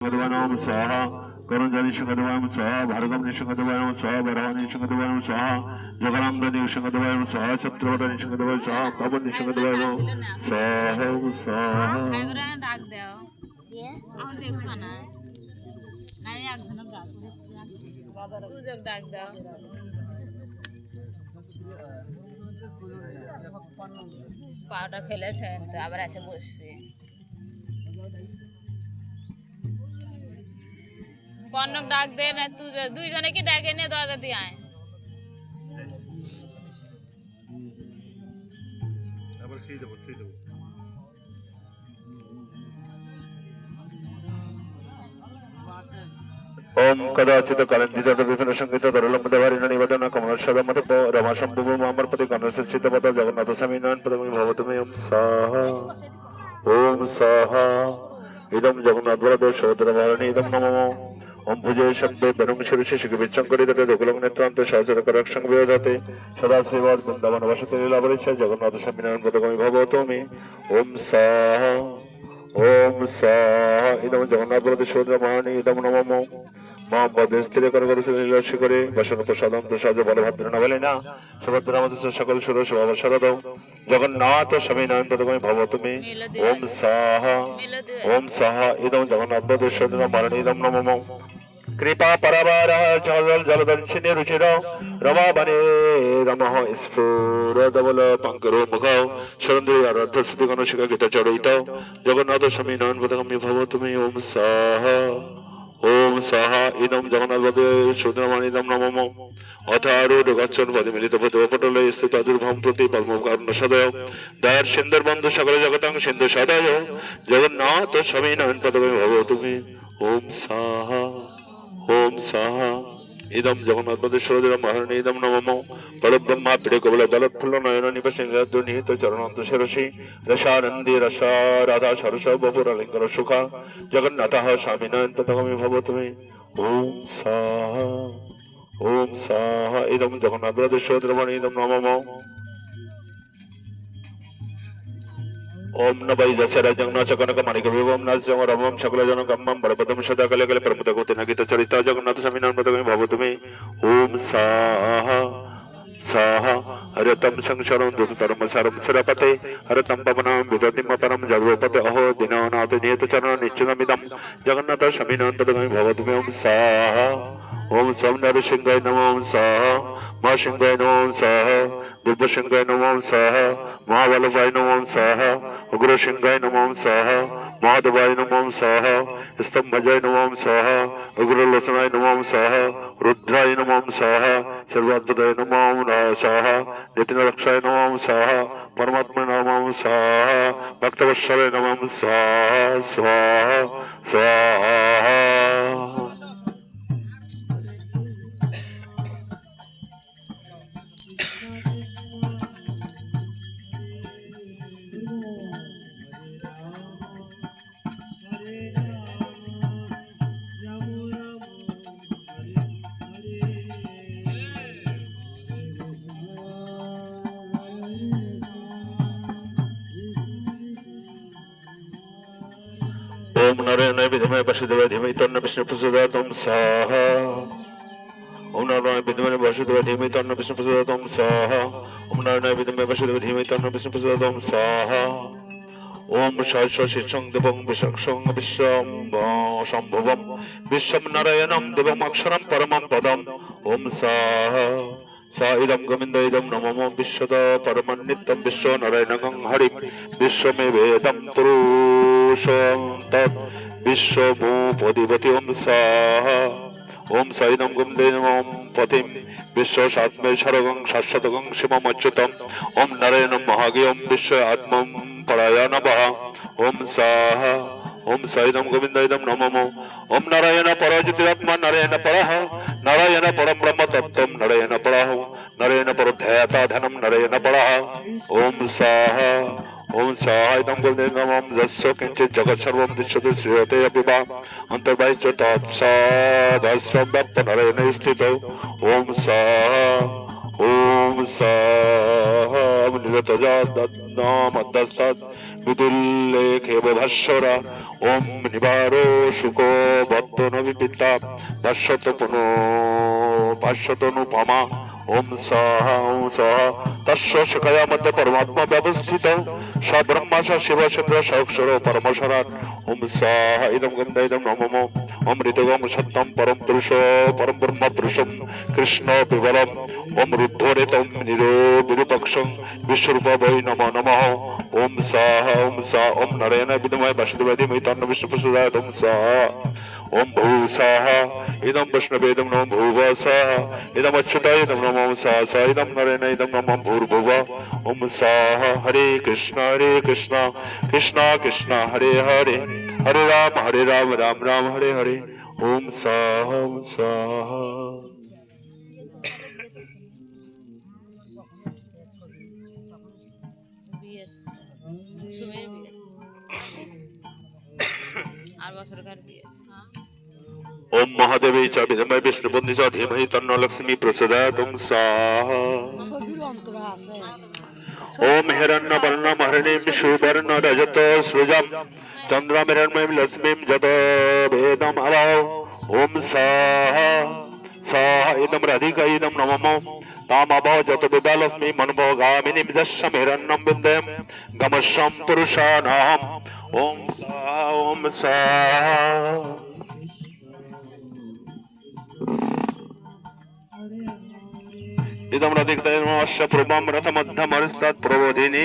सिंहदेवाय नमः स्वाहा करंजानी सिंहदेवाय नमः स्वाहा भार्गवनी सिंहदेवाय नमः स्वाहा वरवानी सिंहदेवाय नमः स्वाहा जगनांदनी सिंहदेवाय नमः स्वाहा छत्रवरणी सिंहदेवाय स्वाहा पावनी सिंहदेवाय नमः स्वाहा स्वाहा ঠাকুরের ডাক দেও আমি দেখছো না নাই একজন ডাক পুজোর ডাক দাও পাউডার ফেলেছে তো আবার এসে বসবে কর্ণক ডাক দে না তুই দুইজনে কি ডাকে নিয়ে দরজা দিয়ে আয় আবার সেই দেবো সেই দেবো ओम कदाचित कलंजित विभिन्न संगीत दरलम देवारिण निवेदन कमल सदम मत रमा शंभु मामरपति कनस चित पद जगन्नाथ स्वामी नारायण पदमी भवतमे ओम साहा ओम साहा इदम जगन्नाथ वरद सहोदर वारणी इदम नमो ওম ভুজে শব্দে বেরং শিরশিশুকে বিচ্ছঙ্করি তাকে রঘুলগ্নেত্রান্ত সহযোগ করার সঙ্গে সদা শ্রীবাদ বৃন্দাবন বসতে জগন্নাথ স্বামীনারায়ণ পদকমি ভবতমি ওম সাহ ওম সাহ ইদম জগন্নাথ বলতে সুদ্র মহানি ইদম নমম মহাম্মদের স্থিরে করে করে লীলাশী করে বসন্ত সাধন্ত সাহায্য বলভদ্র না সুভদ্র আমাদের সকল সুর সভা শরদ। জগন্নাথ স্বামীনারায়ণ পদকমি ভবতমি ওম সাহা ওম সাহা ইদম জগন্নাথ বলতে সুদ্র মহানি ইদম নমম জলদর্শিনী রুচির রমাবনে রমঃ স্ফুরদবল পঙ্করো মুখ সরন্দ্রী আরাধ্য স্তুতি গণশিকা গীত চরিত জগন্নাথ স্বামী নারায়ণ পদময় ভব তুমি ওম সাহা ওম সাহা ইদম জগন্নাথ সুদ্রমাণিদম নমম অথারূঢ় গচ্ছন পদে মিলিত ভূত পটলে স্থিত দুর্ভম প্রতি পদ্ম সদয় দয়ার সিন্ধুর বন্ধু সকল জগতাং সিন্ধু সদয়। জগন্নাথ স্বামী নারায়ণ পদমে ভব তুমি ওম সাহা ওম সাহা। ইদম জগন্নাথ পদে মহারণী ইদম নমম পরব্রহ্মা পিড়ে কবল দলৎফুল্ল নয়ন নিবাসী নিহিত চরণন্ত শিরসি। রসানন্দী রসা, রাধা সরস, বপুর লিঙ্গর সুখা। জগন্নাথ স্বামী নয়ন পদগমী ভব তুমি ওম সাহা ওম সাহা। ইদম জগন্নাথ পদে সরোজর ইদম নমম ఓం నవై దశరాజం నా చకనక మణిక వివం నా జమ రమం సకల జనం గమ్మం బలపదం సదా కల కల ప్రముద కోతి నగిత చరిత జగన్నాథ స్వామినాథ భవతుమే ఓం సాహ సాహ హరతం సంక్షరం ధృతరం సరం సిరపతే హరతం పవనం విదతిమపరం జగోపతి అహో దినోనాథ నియత చరణ నిశ్చితమిదం జగన్నాథ శమీనాంతమే భవతు ఓం సాహ ఓం సం నరసింహాయ నమో సాహ మా సింహాయ నమో సాహ दिव्यशिंगाय नमोम स्वाहा महावल्लभाय नमोम स्वाहा उग्रशिंगाय नमोम स्वाहा महादेवाय नमोम स्वाहा स्तंभजाय नमोम स्वाहा उग्रलोचनाय नमोम स्वाहा रुद्राय नमोम स्वाहा सर्वाद्भुताय नमोम स्वाहा नितिनरक्षाय नमोम स्वाहा परमात्मा नमोम स्वाहा भक्तवत्सलाय नमोम स्वाहा स्वाहा स्वाहा। বিধমে বাসুদেবা ধীমে তন্ন বিষ্ণু প্রচোদয়াতম সাহা ওম নয় বিধমে বাসুদেবা ধীমে তন্ন বিষ্ণু প্রচোদয়াতম সাহা ওম নয় বিধমে বাসুদেবা ধীমে তন্ন বিষ্ণু প্রচোদয়াতম সাহা ওম শৈশং দেবং বিশং বিশ্বম সম্ভবম বিশ্বম নারায়ণম দেবম অক্ষরম পরমম পদম ওম সাহা সাইদম গোবিন্দ ইদম নমম বিশ্বদ পরমান্বিতম বিশ্ব নারায়ণগং হরি বিশ্বমে বেদম পুরুষং তৎ বিশ্বভূপদিপতি ওম সা ওম সাইদম গোবিন্দ নমম পতিম বিশ্ব আত্মে সরগং শাশ্বতগং শিবমচ্যুতম ওম নারায়ণ মহাগে ওম বিশ্ব আত্ম পরায়ণ বহ ওম সাহ ওম সাইদম গোবিন্দ ইদম নমম। ওম নারায়ণ পর জ্যোতিরাত্মা নারায়ণ পর নারায়ণ পর ব্রহ্ম তত্ত্ব নারায়ণ পর নারায়ণ পর ধ্যাতা ধনম নারায়ণ পর ওম সাহ ওম সহায়তম গোবিন্দমম যস্য কিঞ্চিত জগৎ সর্বম দৃশ্যতে শ্রীয়তে অপিবা অন্তর্বাহিত তৎসদস্রম ব্যাপ্ত নরেণ স্থিত। ওম স ওম স নিরত যদমস্তদ বিদুল্লেখে ভাস্বরা ওম নিবারো শুকো বর্তন বিদ্যা। ভাস্বত পুন ভাস্বতনুপমা ওম সহ সহ তস্য শিখয়া মধ্যে পরমাত্মা ব্যবস্থিত স ব্রহ্মা স শিব চন্দ্র স অক্ষর পরমশরাট ওম সহ ইদম গন্ধ ইদম নমম ওম ঋতগম সত্যম পরম পুরুষ পরম ব্রহ্ম পুরুষম কৃষ্ণ বিবলম ওম রুদ্ধরেতম নিরো বিরূপক্ষম বিশ্বরূপ বৈ নম নম ওম সহ ওম স ওম নরেন বিদময় বাসুদেবাদি মৈতান্ন বিষ্ণু প্রসুদায় ওম সহ ওম ভূষাহ ইদম বৈষ্ণবেদম নম ভূবসः ইদম অচ্যুতায় ইদম নম সহ স ইদম নরেন ইদম নম ভূর্ভুব ওম সহ হরে কৃষ্ণ হরে কৃষ্ণ কৃষ্ণ কৃষ্ণ হরে হরে হরে রাম হরে রাম রাম রাম হরে হরে ওম সহ ওম সহ বিয়ে সুমের বিয়ে আর বছরকার বিয়ে হ্যাঁ ওম মহাদেবে চ বিদময় বিষ্ণু বন্দি চ ধীমহি তন্ন লক্ষ্মী প্রচোদয়াৎ ওম সহ ছবির অন্তরা আছে। ওম হিরণ্য বর্ণম হরিণীম সুবর্ণ রজত সৃজম। চন্দ্রম হিরণ্ময়ীম লক্ষ্মীম যত ভেদম অভাও ওম সহ সহ ইদম রাধিকা ইদম নমম তাম অভাও যত বিদালস্মি মনভোগামিনীম যস্যম হিরণ্যম বিন্দেম গমস্যম পুরুষানাম ওম সহ ওম সহ